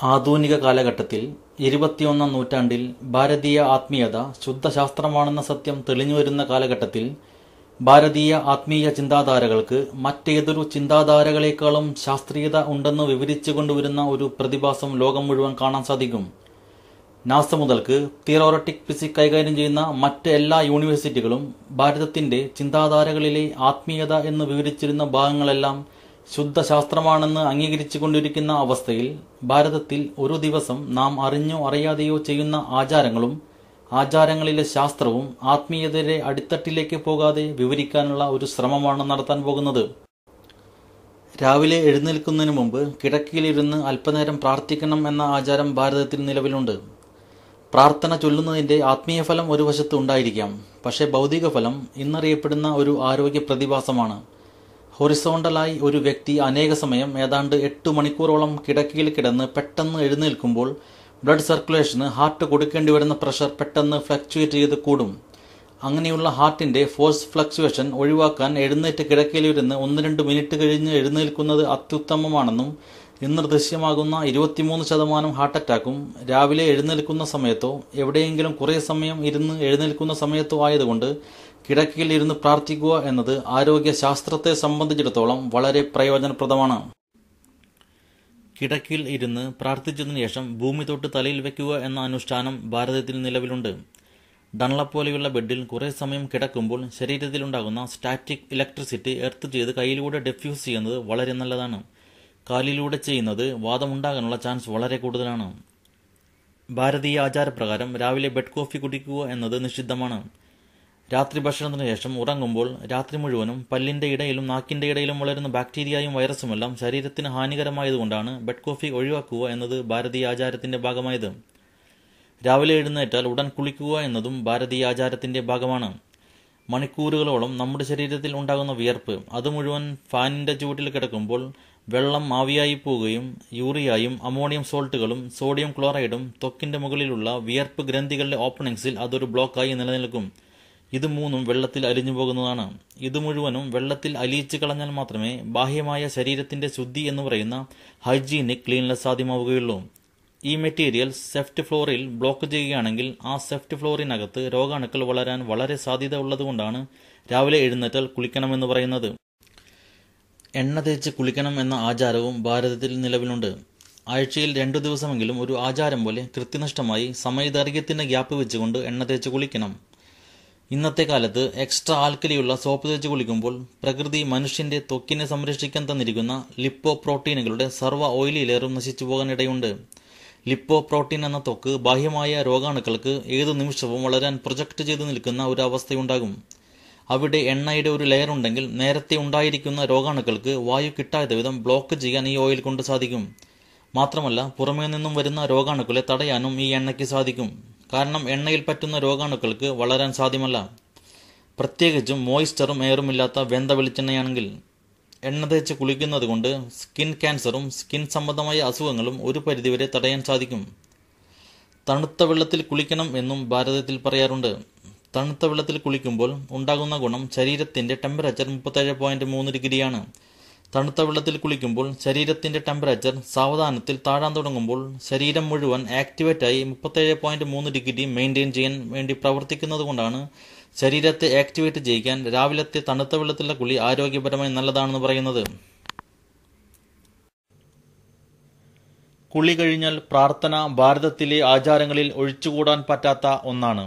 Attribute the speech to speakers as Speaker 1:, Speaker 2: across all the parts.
Speaker 1: ആധുനിക കാലഘട്ടത്തിൽ ഇരുപത്തിയൊന്നാം നൂറ്റാണ്ടിൽ ഭാരതീയ ആത്മീയത ശുദ്ധശാസ്ത്രമാണെന്ന സത്യം തെളിഞ്ഞുവരുന്ന കാലഘട്ടത്തിൽ ഭാരതീയ ആത്മീയ ചിന്താധാരകൾക്ക് മറ്റേതൊരു ചിന്താധാരകളെക്കാളും ശാസ്ത്രീയത ഉണ്ടെന്ന് വിവരിച്ചു കൊണ്ടുവരുന്ന ഒരു പ്രതിഭാസം ലോകം മുഴുവൻ കാണാൻ സാധിക്കും. നാസ മുതൽക്ക് തിയറോറട്ടിക് ഫിസിക് കൈകാര്യം ചെയ്യുന്ന മറ്റ് എല്ലാ യൂണിവേഴ്സിറ്റികളും ഭാരതത്തിന്റെ ചിന്താധാരകളിലെ ആത്മീയത എന്ന് വിവരിച്ചിരുന്ന ഭാഗങ്ങളെല്ലാം ശുദ്ധശാസ്ത്രമാണെന്ന് അംഗീകരിച്ചു കൊണ്ടിരിക്കുന്ന അവസ്ഥയിൽ ഭാരതത്തിൽ ഒരു ദിവസം നാം അറിഞ്ഞോ അറിയാതെയോ ചെയ്യുന്ന ആചാരങ്ങളും ആചാരങ്ങളിലെ ശാസ്ത്രവും ആത്മീയതയുടെ അടിത്തട്ടിലേക്ക് പോകാതെ വിവരിക്കാനുള്ള ഒരു ശ്രമമാണ് നടത്താൻ പോകുന്നത്. രാവിലെ എഴുന്നേൽക്കുന്നതിന് മുമ്പ് കിടക്കയിലിരുന്ന് അല്പനേരം പ്രാർത്ഥിക്കണം എന്ന ആചാരം ഭാരതത്തിൽ നിലവിലുണ്ട്. പ്രാർത്ഥന ചൊല്ലുന്നതിന്റെ ആത്മീയ ഫലം ഒരു വശത്ത് ഉണ്ടായിരിക്കാം. പക്ഷേ ഭൗതിക ഫലം ഇന്നറിയപ്പെടുന്ന ഒരു ആരോഗ്യ പ്രതിഭാസമാണ്. ഹൊറിസോണ്ടലായി ഒരു വ്യക്തി അനേക സമയം ഏതാണ്ട് എട്ട് മണിക്കൂറോളം കിടക്കയിൽ കിടന്ന് പെട്ടെന്ന് എഴുന്നേൽക്കുമ്പോൾ ബ്ലഡ് സർക്കുലേഷന് ഹാർട്ട് കൊടുക്കേണ്ടി വരുന്ന പ്രഷർ പെട്ടെന്ന് ഫ്ലക്ച്വേറ്റ് ചെയ്ത് കൂടും. അങ്ങനെയുള്ള ഹാർട്ടിന്റെ ഫോഴ്സ് ഫ്ലക്ച്വേഷൻ ഒഴിവാക്കാൻ എഴുന്നേറ്റ് കിടക്കയിലിരുന്ന് ഒന്ന് രണ്ട് മിനിറ്റ് കഴിഞ്ഞ് എഴുന്നേൽക്കുന്നത് അത്യുത്തമമാണെന്നും ഇന്ന് ദൃശ്യമാകുന്ന ഇരുപത്തിമൂന്ന് ശതമാനം ഹാർട്ട് അറ്റാക്കും. രാവിലെ എഴുന്നേൽക്കുന്ന സമയത്തോ എവിടെയെങ്കിലും കുറേ സമയം ഇരുന്ന് എഴുന്നേൽക്കുന്ന സമയത്തോ ആയതുകൊണ്ട് കിടക്കയിൽ ഇരുന്ന് പ്രാർത്ഥിക്കുക എന്നത് ആരോഗ്യ ശാസ്ത്രത്തെ സംബന്ധിച്ചിടത്തോളം വളരെ പ്രയോജനപ്രദമാണ്. കിടക്കയിൽ ഇരുന്ന് പ്രാർത്ഥിച്ചതിനു ശേഷം ഭൂമി തൊട്ട് തലയിൽ വയ്ക്കുക എന്ന അനുഷ്ഠാനം ഭാരതത്തിൽ നിലവിലുണ്ട്. ഡൺലപ്പ് പോലെയുള്ള ബെഡിൽ കുറേ സമയം കിടക്കുമ്പോൾ ശരീരത്തിലുണ്ടാകുന്ന സ്റ്റാറ്റിക് ഇലക്ട്രിസിറ്റി എർത്ത് ചെയ്ത് കയ്യിലൂടെ ഡെഫ്യൂസ് ചെയ്യുന്നത് വളരെ നല്ലതാണ്. കാലിലൂടെ ചെയ്യുന്നത് വാദമുണ്ടാകാനുള്ള ചാൻസ് വളരെ കൂടുതലാണ്. ഭാരതീയ ആചാരപ്രകാരം രാവിലെ ബെഡ് കോഫി കുടിക്കുക എന്നത് നിഷിദ്ധമാണ്. രാത്രി ഭക്ഷണത്തിന് ശേഷം ഉറങ്ങുമ്പോൾ രാത്രി മുഴുവനും പല്ലിന്റെ ഇടയിലും നാക്കിന്റെ ഇടയിലും വളരുന്ന ബാക്ടീരിയയും വൈറസുമെല്ലാം ശരീരത്തിന് ഹാനികരമായതുകൊണ്ടാണ് ബെഡ് കോഫി ഒഴിവാക്കുക എന്നത് ഭാരതീയ ആചാരത്തിന്റെ ഭാഗമായത്. രാവിലെ എഴുന്നേറ്റാൽ ഉടൻ കുളിക്കുക എന്നതും ഭാരതീയ ആചാരത്തിന്റെ ഭാഗമാണ്. മണിക്കൂറുകളോളം നമ്മുടെ ശരീരത്തിൽ ഉണ്ടാകുന്ന വിയർപ്പ് അത് മുഴുവൻ ഫാനിന്റെ ചുവട്ടിൽ കിടക്കുമ്പോൾ വെള്ളം ആവിയായി പോവുകയും യൂറിയായും അമോണിയം സോൾട്ടുകളും സോഡിയം ക്ലോറൈഡും ത്വക്കിന്റെ മുകളിലുള്ള വിയർപ്പ് ഗ്രന്ഥികളുടെ ഓപ്പണിങ്സിൽ അതൊരു ബ്ലോക്കായി നിലനിൽക്കും. ഇത് മൂന്നും വെള്ളത്തിൽ അലിഞ്ഞു പോകുന്നതാണ്. ഇത് മുഴുവനും വെള്ളത്തിൽ അലിയിച്ചു കളഞ്ഞാൽ മാത്രമേ ബാഹ്യമായ ശരീരത്തിന്റെ ശുദ്ധി എന്ന് പറയുന്ന ഹൈജീനിക് ക്ലീൻലെസ് സാധ്യമാവുകയുള്ളൂ. ഈ മെറ്റീരിയൽ സെഫ്റ്റ് ഫ്ലോറിൽ ബ്ലോക്ക് ചെയ്യുകയാണെങ്കിൽ ആ സെഫ്റ്റ് ഫ്ലോറിനകത്ത് രോഗാണുക്കൾ വളരാൻ വളരെ സാധ്യത ഉള്ളതുകൊണ്ടാണ് രാവിലെ എഴുന്നേറ്റാൽ കുളിക്കണമെന്ന് പറയുന്നത്. എണ്ണ തേച്ച് കുളിക്കണം എന്ന ആചാരവും ഭാരതത്തിൽ നിലവിലുണ്ട്. ആഴ്ചയിൽ രണ്ടു ദിവസമെങ്കിലും ഒരു ആചാരം പോലെ കൃത്യനിഷ്ഠമായി സമയദൈർഘ്യത്തിന്റെ ഗ്യാപ്പ് വെച്ചുകൊണ്ട് എണ്ണ തേച്ച് കുളിക്കണം. ഇന്നത്തെ കാലത്ത് എക്സ്ട്രാ ആൽക്കലിയുള്ള സോപ്പ് തേച്ച് കുളിക്കുമ്പോൾ പ്രകൃതി മനുഷ്യന്റെ ത്വക്കിനെ സംരക്ഷിക്കാൻ തന്നിരിക്കുന്ന ലിപ്പോ പ്രോട്ടീനുകളുടെ സർവ ഓയിലി ലെയറും നശിച്ചു പോകാനിടയുണ്ട്. ലിപ്പോ പ്രോട്ടീൻ എന്ന ത്വക്ക് ബാഹ്യമായ രോഗാണുക്കൾക്ക് ഏതു നിമിഷവും വളരാൻ പ്രൊജക്ട് ചെയ്തു നിൽക്കുന്ന ഒരു അവസ്ഥയുണ്ടാകും. അവിടെ എണ്ണയുടെ ഒരു ലെയർ ഉണ്ടെങ്കിൽ നേരത്തെ ഉണ്ടായിരിക്കുന്ന രോഗാണുക്കൾക്ക് വായു കിട്ടാത്ത വിധം ബ്ലോക്ക് ചെയ്യാൻ ഈ ഓയിൽ കൊണ്ട് സാധിക്കും. മാത്രമല്ല പുറമേ നിന്നും വരുന്ന രോഗാണുക്കളെ തടയാനും ഈ എണ്ണയ്ക്ക് സാധിക്കും. കാരണം എണ്ണയിൽ പറ്റുന്ന രോഗാണുക്കൾക്ക് വളരാൻ സാധ്യമല്ല. പ്രത്യേകിച്ചും മോയിസ്ചറും എയറുമില്ലാത്ത വെന്ത വെളിച്ചെണ്ണയാണെങ്കിൽ എണ്ണ തേച്ച് കുളിക്കുന്നത് കൊണ്ട് സ്കിൻ ക്യാൻസറും സ്കിൻ സംബന്ധമായ അസുഖങ്ങളും ഒരു പരിധിവരെ തടയാൻ സാധിക്കും. തണുത്ത വെള്ളത്തിൽ കുളിക്കണം എന്നും ഭാരതത്തിൽ പറയാറുണ്ട്. തണുത്ത വെള്ളത്തിൽ കുളിക്കുമ്പോൾ ഉണ്ടാകുന്ന ഗുണം ശരീരത്തിന്റെ ടെമ്പറേച്ചർ മുപ്പത്തേഴ് പോയിന്റ് മൂന്ന് ഡിഗ്രിയാണ്. തണുത്ത വെള്ളത്തിൽ കുളിക്കുമ്പോൾ ശരീരത്തിന്റെ ടെമ്പറേച്ചർ സാവധാനത്തിൽ താഴാൻ തുടങ്ങുമ്പോൾ ശരീരം മുഴുവൻ ആക്ടിവേറ്റായി മുപ്പത്തേഴ് പോയിന്റ് മൂന്ന് ഡിഗ്രി മെയിന്റെയിൻ ചെയ്യാൻ വേണ്ടി പ്രവർത്തിക്കുന്നത് കൊണ്ടാണ് ശരീരത്തെ ആക്ടിവേറ്റ് ചെയ്യിക്കാൻ രാവിലത്തെ തണുത്ത വെള്ളത്തിലുള്ള കുളി ആരോഗ്യപരമായി നല്ലതാണെന്ന് പറയുന്നത്. കുളി കഴിഞ്ഞാൽ പ്രാർത്ഥന ഭാരതത്തിലെ ആചാരങ്ങളിൽ ഒഴിച്ചുകൂടാൻ പറ്റാത്ത ഒന്നാണ്.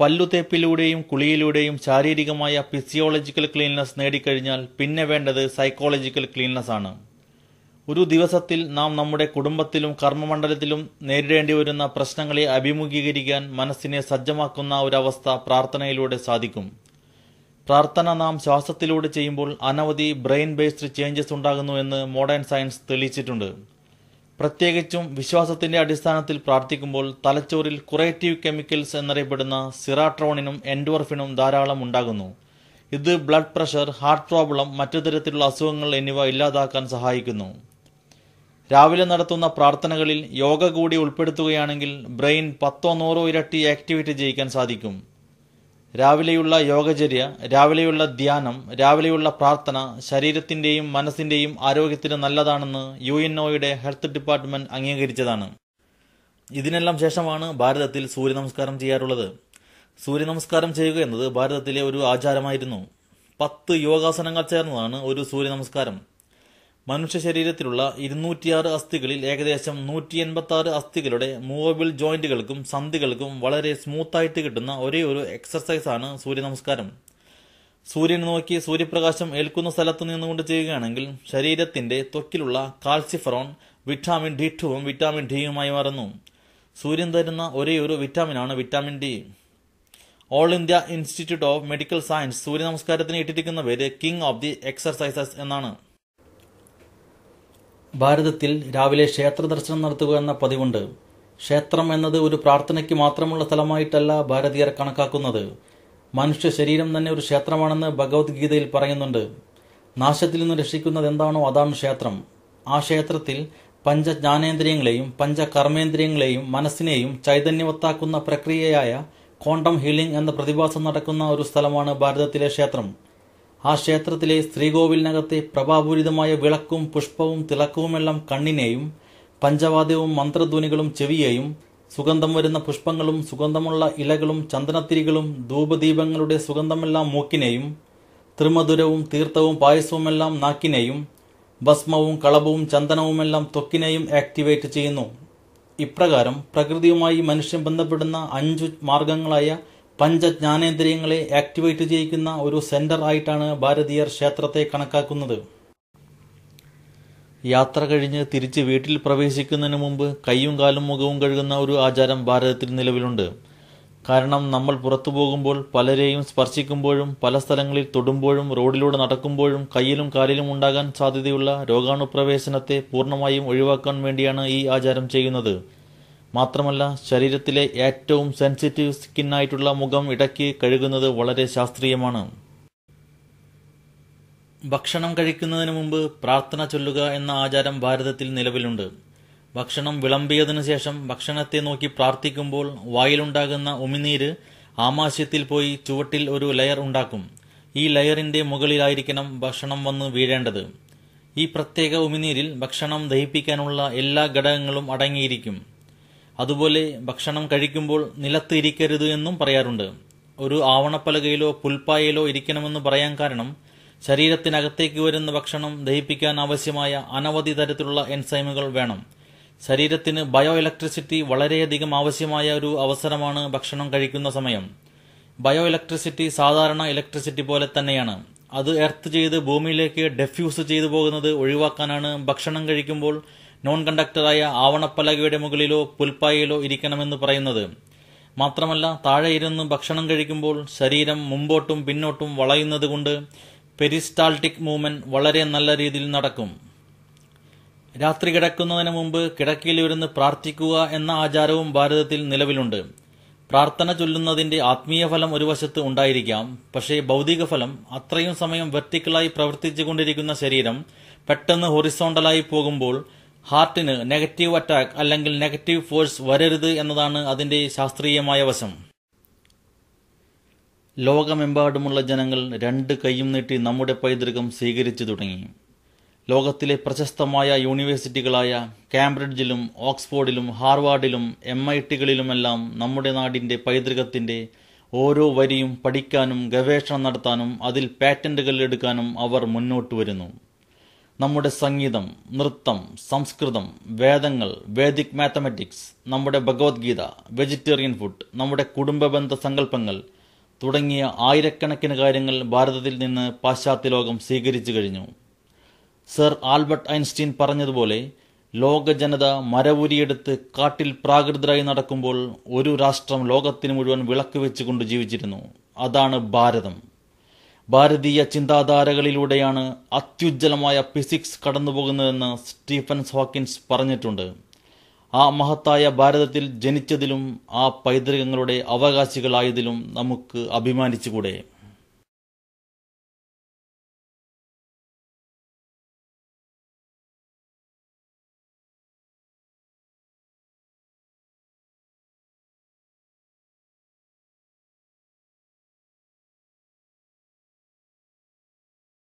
Speaker 1: പല്ലുതേപ്പിലൂടെയും കുളിയിലൂടെയും ശാരീരികമായ ഫിസിയോളജിക്കൽ ക്ലീൻനെസ് നേടിക്കഴിഞ്ഞാൽ പിന്നെ വേണ്ടത് സൈക്കോളജിക്കൽ ക്ലീൻനെസ് ആണ്. ഒരു ദിവസത്തിൽ നാം നമ്മുടെ കുടുംബത്തിലും കർമ്മമണ്ഡലത്തിലും നേരിടേണ്ടി വരുന്ന പ്രശ്നങ്ങളെ അഭിമുഖീകരിക്കാൻ മനസ്സിനെ സജ്ജമാക്കുന്ന ഒരവസ്ഥ പ്രാർത്ഥനയിലൂടെ സാധിക്കും. പ്രാർത്ഥന നാം ശ്വാസത്തിലൂടെ ചെയ്യുമ്പോൾ അനവധി ബ്രെയിൻ ബേസ്ഡ് ചേഞ്ചസ് ഉണ്ടാകുന്നു എന്ന് മോഡേൺ സയൻസ് തെളിയിച്ചിട്ടുണ്ട്. പ്രത്യേകിച്ചും വിശ്വാസത്തിന്റെ അടിസ്ഥാനത്തിൽ പ്രാർത്ഥിക്കുമ്പോൾ തലച്ചോറിൽ കുറേറ്റീവ് കെമിക്കൽസ് എന്നറിയപ്പെടുന്ന സിറാട്രോണിനും എൻഡോർഫിനും ധാരാളം ഉണ്ടാകുന്നു. ഇത് ബ്ലഡ് പ്രഷർ ഹാർട്ട് പ്രോബ്ലം മറ്റു തരത്തിലുള്ള അസുഖങ്ങൾ എന്നിവ ഇല്ലാതാക്കാൻ സഹായിക്കുന്നു. രാവിലെ നടത്തുന്ന പ്രാർത്ഥനകളിൽ യോഗ കൂടി ഉൾപ്പെടുത്തുകയാണെങ്കിൽ ബ്രെയിൻ പത്തോ നൂറോ ഇരട്ടി ആക്ടിവേറ്റ് ചെയ്യിക്കാൻ സാധിക്കും. രാവിലെയുള്ള യോഗചര്യ രാവിലെയുള്ള ധ്യാനം രാവിലെയുള്ള പ്രാർത്ഥന ശരീരത്തിന്റെയും മനസ്സിന്റെയും ആരോഗ്യത്തിന് നല്ലതാണെന്ന് യു എൻ ഒയുടെ ഹെൽത്ത് ഡിപ്പാർട്ട്മെന്റ് അംഗീകരിച്ചതാണ്. ഇതിനെല്ലാം ശേഷമാണ് ഭാരതത്തിൽ സൂര്യനമസ്കാരം ചെയ്യാറുള്ളത്. സൂര്യ നമസ്കാരം ചെയ്യുക എന്നത് ഭാരതത്തിലെ ഒരു ആചാരമായിരുന്നു. പത്ത് യോഗാസനങ്ങൾ ചേർന്നതാണ് ഒരു സൂര്യനമസ്കാരം. മനുഷ്യ ശരീരത്തിലുള്ള ഇരുന്നൂറ്റിയാറ് അസ്ഥികളിൽ ഏകദേശം നൂറ്റി എൺപത്തി ആറ് അസ്ഥികളുടെ മൂവബിൾ ജോയിന്റുകൾക്കും സന്ധികൾക്കും വളരെ സ്മൂത്തായിട്ട് കിട്ടുന്ന ഒരേ ഒരു എക്സർസൈസാണ് സൂര്യനമസ്കാരം. സൂര്യനെ നോക്കി സൂര്യപ്രകാശം ഏൽക്കുന്ന സ്ഥലത്ത് നിന്നുകൊണ്ട് ചെയ്യുകയാണെങ്കിൽ ശരീരത്തിന്റെ ത്വക്കിലുള്ള കാൽസിഫറോൺ വിറ്റാമിൻ ഡി ടുവും വിറ്റാമിൻ ഡിയുമായി മാറുന്നു. സൂര്യൻ തരുന്ന ഒരേ ഒരു വിറ്റാമിനാണ് vitamin D. All India institute of medical science സൂര്യ സൂര്യനമസ്കാരത്തിന് ഇട്ടിരിക്കുന്ന പേര് കിങ് ഓഫ് ദി എക്സർസൈസസ് എന്നാണ്. ഭാരതത്തിൽ രാവിലെ ക്ഷേത്ര ദർശനം നടത്തുക എന്ന പതിവുണ്ട്. ക്ഷേത്രം എന്നത് ഒരു പ്രാർത്ഥനയ്ക്ക് മാത്രമുള്ള സ്ഥലമായിട്ടല്ല ഭാരതീയർ കണക്കാക്കുന്നത്. മനുഷ്യ ശരീരം തന്നെ ഒരു ക്ഷേത്രമാണെന്ന് ഭഗവത്ഗീതയിൽ പറയുന്നുണ്ട്. നാശത്തിൽ നിന്ന് രക്ഷിക്കുന്നത് എന്താണോ അതാണ് ക്ഷേത്രം. ആ ക്ഷേത്രത്തിൽ പഞ്ചജ്ഞാനേന്ദ്രിയങ്ങളെയും പഞ്ചകർമ്മേന്ദ്രിയങ്ങളെയും മനസ്സിനെയും ചൈതന്യവത്താക്കുന്ന പ്രക്രിയയായ ക്വാണ്ടം ഹീലിംഗ് എന്ന പ്രതിഭാസം നടക്കുന്ന ഒരു സ്ഥലമാണ് ഭാരതത്തിലെ ക്ഷേത്രം. ആ ക്ഷേത്രത്തിലെ ശ്രീകോവിലിനകത്തെ പ്രഭാപൂരിതമായ വിളക്കും പുഷ്പവും തിളക്കവുമെല്ലാം കണ്ണിനെയും പഞ്ചവാദ്യവും മന്ത്രധ്വനികളും ചെവിയെയും സുഗന്ധം വരുന്ന പുഷ്പങ്ങളും സുഗന്ധമുള്ള ഇലകളും ചന്ദനത്തിരികളും ധൂപദീപങ്ങളുടെ സുഗന്ധമെല്ലാം മൂക്കിനെയും ത്രിമധുരവും തീർത്ഥവും പായസവുമെല്ലാം നാക്കിനെയും ഭസ്മവും കളഭവും ചന്ദനവുമെല്ലാം ത്വക്കിനെയും ആക്ടിവേറ്റ് ചെയ്യുന്നു. ഇപ്രകാരം പ്രകൃതിയുമായി മനുഷ്യൻ ബന്ധപ്പെടുന്ന അഞ്ചു മാർഗങ്ങളായ പഞ്ചജ്ഞാനേന്ദ്രിയങ്ങളെ ആക്ടിവേറ്റ് ചെയ്യിക്കുന്ന ഒരു സെന്റർ ആയിട്ടാണ് ഭാരതീയർ ക്ഷേത്രത്തെ കണക്കാക്കുന്നത്. യാത്ര കഴിഞ്ഞ് തിരിച്ച് വീട്ടിൽ പ്രവേശിക്കുന്നതിന് മുമ്പ് കൈയും കാലും മുഖവും കഴുകുന്ന ഒരു ആചാരം ഭാരതത്തിൽ നിലവിലുണ്ട്. കാരണം നമ്മൾ പുറത്തു പോകുമ്പോൾ പലരെയും സ്പർശിക്കുമ്പോഴും പല സ്ഥലങ്ങളിൽ തൊടുമ്പോഴും റോഡിലൂടെ നടക്കുമ്പോഴും കയ്യിലും കാലിലും ഉണ്ടാകാൻ സാധ്യതയുള്ള രോഗാണുപ്രവേശനത്തെ പൂർണമായും ഒഴിവാക്കാൻ വേണ്ടിയാണ് ഈ ആചാരം ചെയ്യുന്നത്. മാത്രമല്ല ശരീരത്തിലെ ഏറ്റവും സെൻസിറ്റീവ് സ്കിന്നായിട്ടുള്ള മുഖം ഇടയ്ക്ക് കഴുകുന്നത് വളരെ ശാസ്ത്രീയമാണ്. ഭക്ഷണം കഴിക്കുന്നതിന് മുമ്പ് പ്രാർത്ഥന ചൊല്ലുക എന്ന ആചാരം ഭാരതത്തിൽ നിലവിലുണ്ട്. ഭക്ഷണം വിളമ്പിയതിനു ശേഷം ഭക്ഷണത്തെ നോക്കി പ്രാർത്ഥിക്കുമ്പോൾ വായിലുണ്ടാകുന്ന ഉമിനീര് ആമാശയത്തിൽ പോയി ചുവട്ടിൽ ഒരു ലെയർ ഉണ്ടാക്കും. ഈ ലെയറിന്റെ മുകളിലായിരിക്കണം ഭക്ഷണം വന്ന് വീഴേണ്ടത്. ഈ പ്രത്യേക ഉമിനീരിൽ ഭക്ഷണം ദഹിപ്പിക്കാനുള്ള എല്ലാ ഘടകങ്ങളും അടങ്ങിയിരിക്കും. അതുപോലെ ഭക്ഷണം കഴിക്കുമ്പോൾ നിലത്ത് ഇരിക്കരുത് എന്നും പറയാറുണ്ട്. ഒരു ആവണപ്പലകയിലോ പുൽപ്പായയിലോ ഇരിക്കണമെന്ന് പറയാൻ കാരണം ശരീരത്തിനകത്തേക്ക് വരുന്ന ഭക്ഷണം ദഹിപ്പിക്കാൻ ആവശ്യമായ അനവധി തരത്തിലുള്ള എൻസൈമുകൾ വേണം. ശരീരത്തിന് ബയോ ഇലക്ട്രിസിറ്റി വളരെയധികം ആവശ്യമായ ഒരു അവസരമാണ് ഭക്ഷണം കഴിക്കുന്ന സമയം. ബയോ ഇലക്ട്രിസിറ്റി സാധാരണ ഇലക്ട്രിസിറ്റി പോലെ തന്നെയാണ്. അത് എർത്ത് ചെയ്ത് ഭൂമിയിലേക്ക് ഡെഫ്യൂസ് ചെയ്തു പോകുന്നത് ഒഴിവാക്കാനാണ് ഭക്ഷണം കഴിക്കുമ്പോൾ നോൺ കണ്ടക്ടറായ ആവണപ്പലകയുടെ മുകളിലോ പുൽപ്പായയിലോ ഇരിക്കണമെന്ന് പറയുന്നത്. മാത്രമല്ല താഴെ ഇരുന്ന് ഭക്ഷണം കഴിക്കുമ്പോൾ ശരീരം മുമ്പോട്ടും പിന്നോട്ടും വളയുന്നത് കൊണ്ട് പെരിസ്റ്റാൾട്ടിക് മൂവ്മെന്റ് വളരെ നല്ല രീതിയിൽ നടക്കും. രാത്രി കിടക്കുന്നതിന് മുമ്പ് കിടക്കയിൽ ഇരുന്ന് പ്രാർത്ഥിക്കുക എന്ന ആചാരവും ഭാരതത്തിൽ നിലവിലുണ്ട്. പ്രാർത്ഥന ചൊല്ലുന്നതിന്റെ ആത്മീയ ഫലം ഒരു വശത്ത് ഉണ്ടായിരിക്കാം. പക്ഷേ ഭൗതിക ഫലം അത്രയും സമയം വെർട്ടിക്കലായി പ്രവർത്തിച്ചുകൊണ്ടിരിക്കുന്ന ശരീരം പെട്ടെന്ന് ഹൊറിസോണ്ടലായി പോകുമ്പോൾ ഹാർട്ടിന് നെഗറ്റീവ് അറ്റാക്ക് അല്ലെങ്കിൽ നെഗറ്റീവ് ഫോഴ്സ് വരരുത് എന്നതാണ് അതിന്റെ ശാസ്ത്രീയമായ വശം. ലോകമെമ്പാടുമുള്ള ജനങ്ങൾ രണ്ട് കൈയും നീട്ടി നമ്മുടെ പൈതൃകം സ്വീകരിച്ചു തുടങ്ങി. ലോകത്തിലെ പ്രശസ്തമായ യൂണിവേഴ്സിറ്റികളായ കാംബ്രിഡ്ജിലും ഓക്സ്ഫോർഡിലും ഹാർവാർഡിലും എം ഐ ടികളിലുമെല്ലാം നമ്മുടെ നാടിന്റെ പൈതൃകത്തിന്റെ ഓരോ വരിയും പഠിക്കാനും ഗവേഷണം നടത്താനും അതിൽ പാറ്റന്റുകൾ എടുക്കാനും അവർ മുന്നോട്ട് വരുന്നു. നമ്മുടെ സംഗീതം നൃത്തം സംസ്കൃതം വേദങ്ങൾ വേദിക് മാത്തമാറ്റിക്സ് നമ്മുടെ ഭഗവത്ഗീത വെജിറ്റേറിയൻ ഫുഡ് നമ്മുടെ കുടുംബബന്ധ സങ്കല്പങ്ങൾ തുടങ്ങിയ ആയിരക്കണക്കിന് കാര്യങ്ങൾ ഭാരതത്തിൽ നിന്ന് പാശ്ചാത്യ ലോകം സ്വീകരിച്ചു കഴിഞ്ഞു. സർ ആൽബർട്ട് ഐൻസ്റ്റീൻ പറഞ്ഞതുപോലെ ലോക ജനത മരവുരിയെടുത്ത് കാട്ടിൽ പ്രാകൃതരായി നടക്കുമ്പോൾ ഒരു രാഷ്ട്രം ലോകത്തിന് മുഴുവൻ വിളക്ക് വെച്ചുകൊണ്ട് ജീവിച്ചിരുന്നു. അതാണ് ഭാരതം. ഭാരതീയ ചിന്താധാരകളിലൂടെയാണ് അത്യുജ്വലമായ ഫിസിക്സ് കടന്നുപോകുന്നതെന്ന് സ്റ്റീഫൻ ഹോക്കിൻസ് പറഞ്ഞിട്ടുണ്ട്. ആ മഹത്തായ ഭാരതത്തിൽ ജനിച്ചതിലും ആ പൈതൃകങ്ങളുടെ അവകാശികളായതിലും നമുക്ക് അഭിമാനിച്ചുകൂടെ?